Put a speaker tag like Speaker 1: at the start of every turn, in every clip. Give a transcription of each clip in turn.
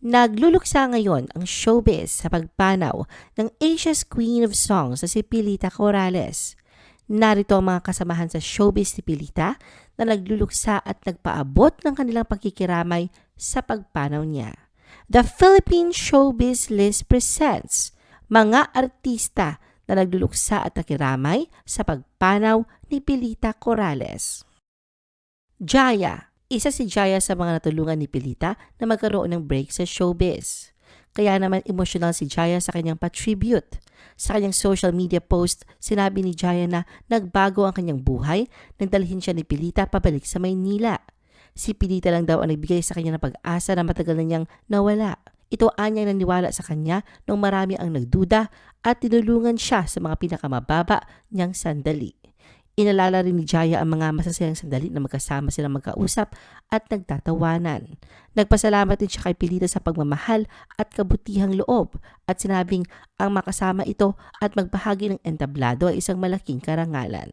Speaker 1: Nagluluksa ngayon ang showbiz sa pagpanaw ng Asia's Queen of Songs na si Pilita Corrales. Narito ang mga kasamahan sa showbiz ni Pilita na nagluluksa at nagpaabot ng kanilang pagkikiramay sa pagpanaw niya. The Philippine Showbiz List presents mga artista na nagluluksa at nakiramay sa pagpanaw ni Pilita Corrales. Jaya isa si Jaya sa mga natulungan ni Pilita na magkaroon ng break sa showbiz. Kaya naman emosyonal si Jaya sa kanyang patribute. Sa kanyang social media post, sinabi ni Jaya na nagbago ang kanyang buhay nang dalhin siya ni Pilita pabalik sa Maynila. Si Pilita lang daw ang nagbigay sa kanya ng pag-asa na matagal na niyang nawala. Ito anyang naniwala sa kanya nung marami ang nagduda at tinulungan siya sa mga pinakamababa niyang sandali. Inalala rin ni Jaya ang mga masasayang sandali na magkasama silang magkausap at nagtatawanan. Nagpasalamat din siya kay Pilita sa pagmamahal at kabutihang loob at sinabing ang makasama ito at magbahagi ng entablado ay isang malaking karangalan.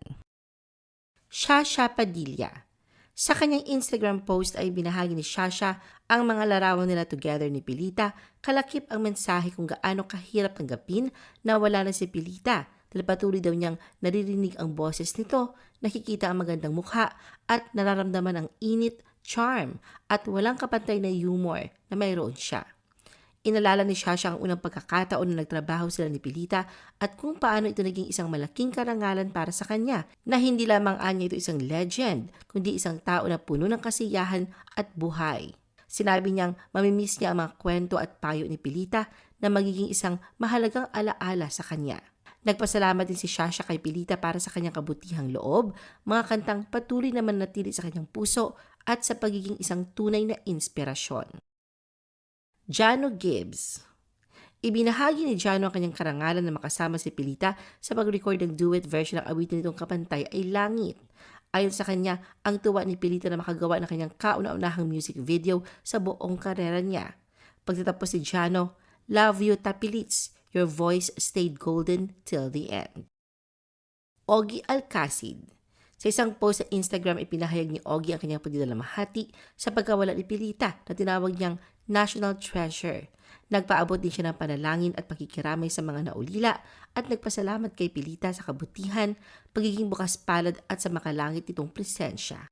Speaker 1: Shasha Padilla Sa kanyang Instagram post ay binahagi ni Shasha ang mga larawan nila together ni Pilita, kalakip ang mensahe kung gaano kahirap tanggapin na wala na si Pilita patuloy daw niyang naririnig ang boses nito, nakikita ang magandang mukha at nararamdaman ang init, charm at walang kapantay na humor na mayroon siya. Inalala ni Shasha ang unang pagkakataon na nagtrabaho sila ni Pilita at kung paano ito naging isang malaking karangalan para sa kanya na hindi lamang anya ito isang legend, kundi isang tao na puno ng kasiyahan at buhay. Sinabi niyang mamimiss niya ang mga kwento at payo ni Pilita na magiging isang mahalagang alaala sa kanya. Nagpasalamat din si Shasha kay Pilita para sa kanyang kabutihang loob, mga kantang patuloy naman natili sa kanyang puso at sa pagiging isang tunay na inspirasyon. Jano Gibbs Ibinahagi ni Jano ang kanyang karangalan na makasama si Pilita sa pag-record ng duet version ng awitin nitong kapantay ay Langit. Ayon sa kanya, ang tuwa ni Pilita na makagawa ng kanyang kauna-unahang music video sa buong karera niya. Pagtatapos si Jano, Love You Tapilits, Your voice stayed golden till the end. Ogie Alcacid Sa isang post sa Instagram, ipinahayag ni Ogie ang kanyang pagdidalamahati sa pagkawala ni Pilita na tinawag niyang National Treasure. Nagpaabot din siya ng panalangin at pagkikiramay sa mga naulila at nagpasalamat kay Pilita sa kabutihan, pagiging bukas palad at sa makalangit nitong presensya.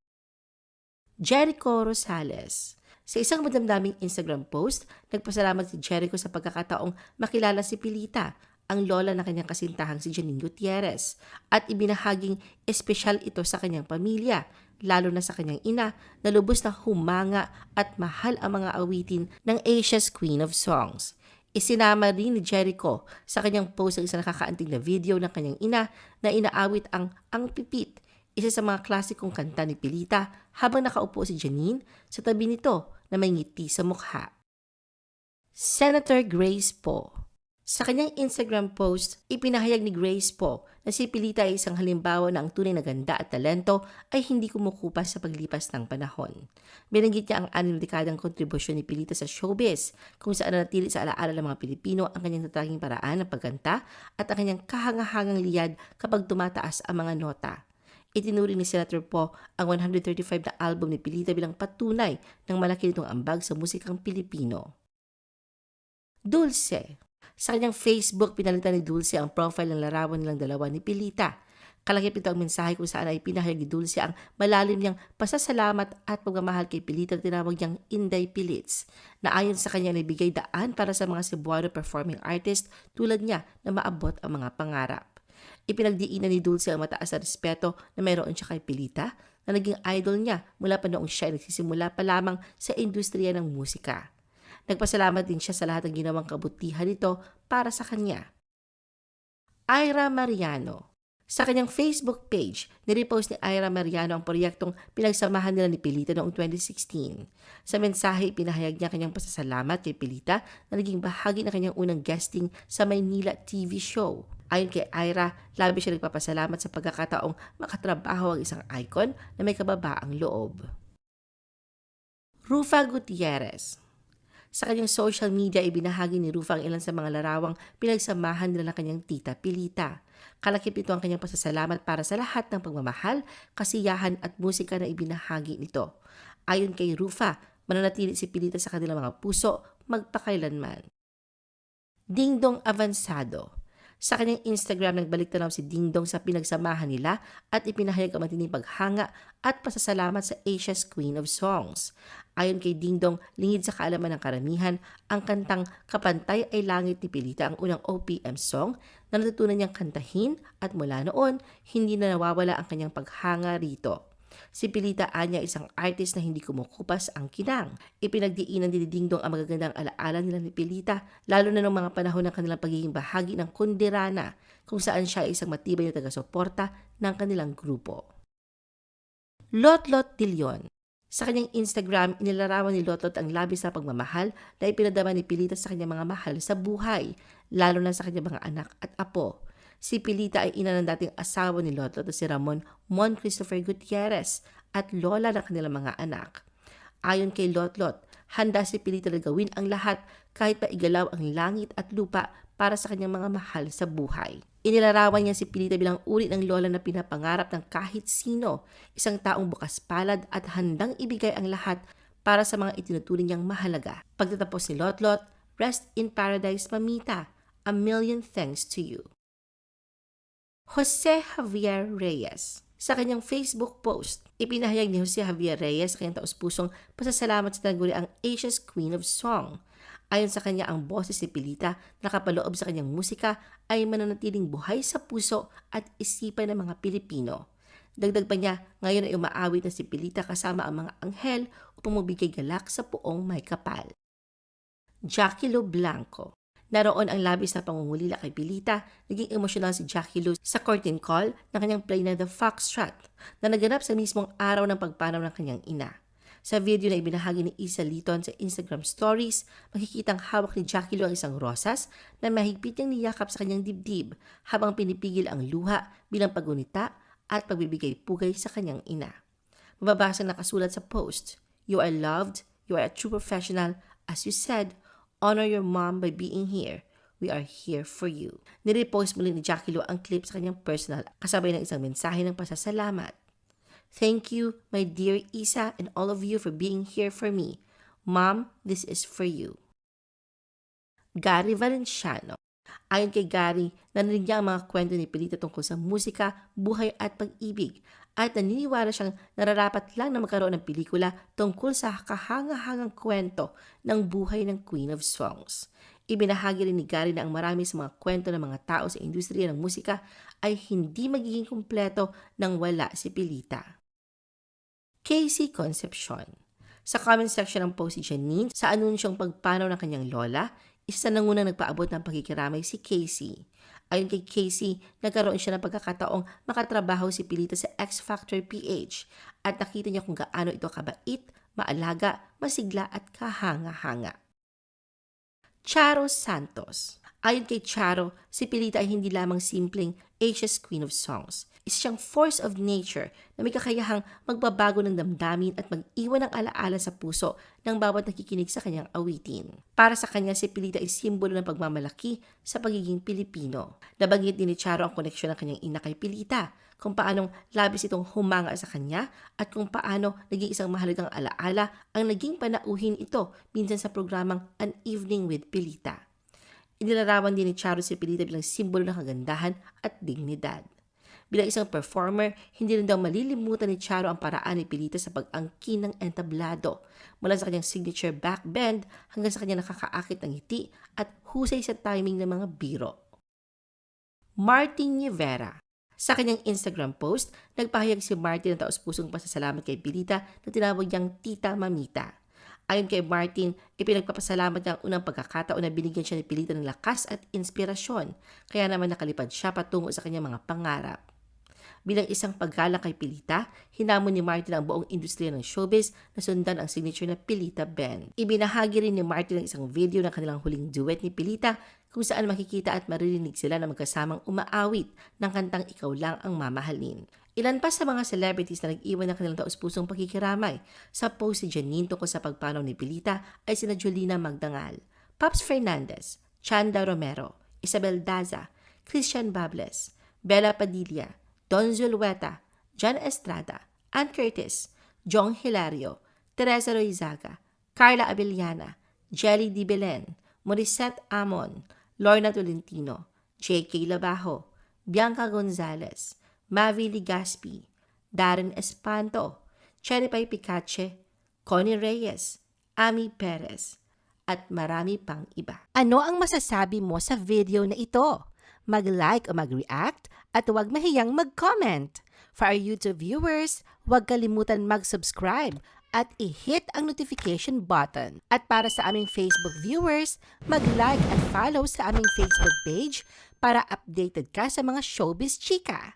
Speaker 1: Jericho Rosales sa isang madamdaming Instagram post, nagpasalamat si Jericho sa pagkakataong makilala si Pilita, ang lola na kanyang kasintahang si Janine Gutierrez, at ibinahaging espesyal ito sa kanyang pamilya, lalo na sa kanyang ina na lubos na humanga at mahal ang mga awitin ng Asia's Queen of Songs. Isinama rin ni Jericho sa kanyang post ang isang nakakaanting na video ng kanyang ina na inaawit ang Ang Pipit, isa sa mga klasikong kanta ni Pilita habang nakaupo si Janine sa tabi nito na may ngiti sa mukha. Senator Grace Po Sa kanyang Instagram post, ipinahayag ni Grace Po na si Pilita ay isang halimbawa na ang tunay na ganda at talento ay hindi kumukupas sa paglipas ng panahon. Binanggit niya ang anim dekadang kontribusyon ni Pilita sa showbiz, kung saan natili sa alaala ng mga Pilipino ang kanyang tataging paraan ng pagkanta at ang kanyang kahangahangang liyad kapag tumataas ang mga nota. Itinuri ni Senator Po ang 135 na album ni Pilita bilang patunay ng malaki nitong ambag sa musikang Pilipino. Dulce Sa kanyang Facebook, pinalitan ni Dulce ang profile ng larawan nilang dalawa ni Pilita. Kalakip ito ang mensahe kung saan ay pinahayag ni Dulce ang malalim niyang pasasalamat at pagmamahal kay Pilita na tinawag niyang Inday Pilits, na ayon sa kanya nabigay daan para sa mga Cebuano performing artist tulad niya na maabot ang mga pangarap. Ipinagdiinan ni Dulce ang mataas na respeto na mayroon siya kay Pilita na naging idol niya mula pa noong siya nagsisimula pa lamang sa industriya ng musika. Nagpasalamat din siya sa lahat ng ginawang kabutihan nito para sa kanya. Ira Mariano sa kanyang Facebook page, nirepost ni Ira Mariano ang proyektong pinagsamahan nila ni Pilita noong 2016. Sa mensahe, pinahayag niya kanyang pasasalamat kay Pilita na naging bahagi ng kanyang unang guesting sa Maynila TV show. Ayon kay Ira, labi siya nagpapasalamat sa pagkakataong makatrabaho ang isang icon na may kababaang loob. Rufa Gutierrez Sa kanyang social media, ibinahagi ni Rufa ang ilan sa mga larawang pinagsamahan nila ng kanyang tita Pilita. Kalakip ito ang kanyang pasasalamat para sa lahat ng pagmamahal, kasiyahan at musika na ibinahagi nito. Ayon kay Rufa, mananatili si Pilita sa kanilang mga puso, magpakailanman. Dingdong Avansado sa kanyang Instagram, nagbalik tanaw si Dingdong sa pinagsamahan nila at ipinahayag ang matinding paghanga at pasasalamat sa Asia's Queen of Songs. Ayon kay Dingdong, lingid sa kaalaman ng karamihan, ang kantang Kapantay ay Langit ni Pilita ang unang OPM song na natutunan niyang kantahin at mula noon, hindi na nawawala ang kanyang paghanga rito. Si Pilita Anya isang artist na hindi kumukupas ang kinang. Ipinagdiinan ni Dingdong ang magagandang alaala nila ni Pilita, lalo na noong mga panahon ng kanilang pagiging bahagi ng Kundirana, kung saan siya ay isang matibay na taga-suporta ng kanilang grupo. Lotlot Dilion sa kanyang Instagram, inilarawan ni Lotlot ang labis na pagmamahal na ipinadama ni Pilita sa kanyang mga mahal sa buhay, lalo na sa kanyang mga anak at apo. Si Pilita ay ina ng dating asawa ni Lotlot na si Ramon Mon Christopher Gutierrez at lola ng kanilang mga anak. Ayon kay Lotlot, handa si Pilita na gawin ang lahat kahit pa igalaw ang langit at lupa para sa kanyang mga mahal sa buhay. Inilarawan niya si Pilita bilang uri ng lola na pinapangarap ng kahit sino, isang taong bukas palad at handang ibigay ang lahat para sa mga itinuturing niyang mahalaga. Pagtatapos ni Lotlot, Rest in Paradise Mamita, a million thanks to you. Jose Javier Reyes. Sa kanyang Facebook post, ipinahayag ni Jose Javier Reyes sa kanyang taus-pusong pasasalamat sa tinaguri ang Asia's Queen of Song. Ayon sa kanya, ang boses ni Pilita na kapaloob sa kanyang musika ay mananatiling buhay sa puso at isipan ng mga Pilipino. Dagdag pa niya, ngayon ay umaawit na si Pilita kasama ang mga anghel upang mabigay galak sa puong may kapal. Jackie Lo Blanco Naroon ang labis na pangungulila kay Pilita, naging emosyonal si Jackie Lou sa curtain call ng kanyang play na The Foxtrot na naganap sa mismong araw ng pagpanaw ng kanyang ina. Sa video na ibinahagi ni Isa Liton sa Instagram stories, makikitang hawak ni Jackie Lou ang isang rosas na mahigpit niyang niyakap sa kanyang dibdib habang pinipigil ang luha bilang pagunita at pagbibigay pugay sa kanyang ina. Mababasa nakasulat sa post, You are loved, you are a true professional, as you said, Honor your mom by being here. We are here for you. Nirepost muli ni Jackie Lou ang clip sa kanyang personal kasabay ng isang mensahe ng pasasalamat. Thank you, my dear Isa and all of you for being here for me. Mom, this is for you. Gary Valenciano Ayon kay Gary, narinig niya ang mga kwento ni Pilita tungkol sa musika, buhay at pag-ibig at naniniwala siyang nararapat lang na magkaroon ng pelikula tungkol sa kahangahangang kwento ng buhay ng Queen of Songs. Ibinahagi rin ni Gary na ang marami sa mga kwento ng mga tao sa industriya ng musika ay hindi magiging kumpleto nang wala si Pilita. Casey Concepcion Sa comment section ng post si Janine sa anunsyong pagpanaw ng kanyang lola, isa na ngunang nagpaabot ng pagkikiramay si Casey. Ayon kay Casey, nagkaroon siya ng pagkakataong makatrabaho si Pilita sa X Factor PH at nakita niya kung gaano ito kabait, maalaga, masigla at kahanga-hanga. Charo Santos Ayon kay Charo, si Pilita ay hindi lamang simpleng Asia's Queen of Songs. Isa siyang force of nature na may kakayahang magbabago ng damdamin at mag-iwan ng alaala sa puso ng bawat nakikinig sa kanyang awitin. Para sa kanya, si Pilita ay simbolo ng pagmamalaki sa pagiging Pilipino. Nabanggit din ni Charo ang koneksyon ng kanyang ina kay Pilita, kung paanong labis itong humanga sa kanya at kung paano naging isang mahalagang alaala ang naging panauhin ito minsan sa programang An Evening with Pilita. Inilarawan din ni Charo si Pilita bilang simbolo ng kagandahan at dignidad. Bilang isang performer, hindi rin daw malilimutan ni Charo ang paraan ni Pilita sa pag-angkin ng entablado mula sa kanyang signature back bend hanggang sa kanyang nakakaakit ng ngiti at husay sa timing ng mga biro. Martin Rivera sa kanyang Instagram post, nagpahayag si Martin ng taos-pusong pasasalamat kay Pilita na tinawag niyang Tita Mamita. Ayon kay Martin, ipinagpapasalamat niya ang unang pagkakataon na binigyan siya ni Pilita ng lakas at inspirasyon, kaya naman nakalipad siya patungo sa kanyang mga pangarap. Bilang isang paggalang kay Pilita, hinamon ni Martin ang buong industriya ng showbiz na sundan ang signature na Pilita Band. Ibinahagi rin ni Martin ang isang video ng kanilang huling duet ni Pilita kung saan makikita at maririnig sila na magkasamang umaawit ng kantang Ikaw Lang Ang Mamahalin. Ilan pa sa mga celebrities na nag-iwan ng kanilang taus-pusong pagkikiramay sa post si Janine tungkol sa pagpanaw ni Pilita ay sina Jolina Magdangal, Pops Fernandez, Chanda Romero, Isabel Daza, Christian Bables, Bella Padilla, Don Zulueta, John Estrada, Ann Curtis, Jong Hilario, Teresa Roizaga, Carla Abellana, Jelly Di Belen, Morissette Amon, Lorna Tolentino, J.K. Labajo, Bianca Gonzalez, Mavi Ligaspi, Darren Espanto, Cheripay Picache, Connie Reyes, Ami Perez, at marami pang iba. Ano ang masasabi mo sa video na ito? Mag-like o mag-react at huwag mahiyang mag-comment. For our YouTube viewers, huwag kalimutan mag-subscribe at i-hit ang notification button. At para sa aming Facebook viewers, mag-like at follow sa aming Facebook page para updated ka sa mga showbiz chika.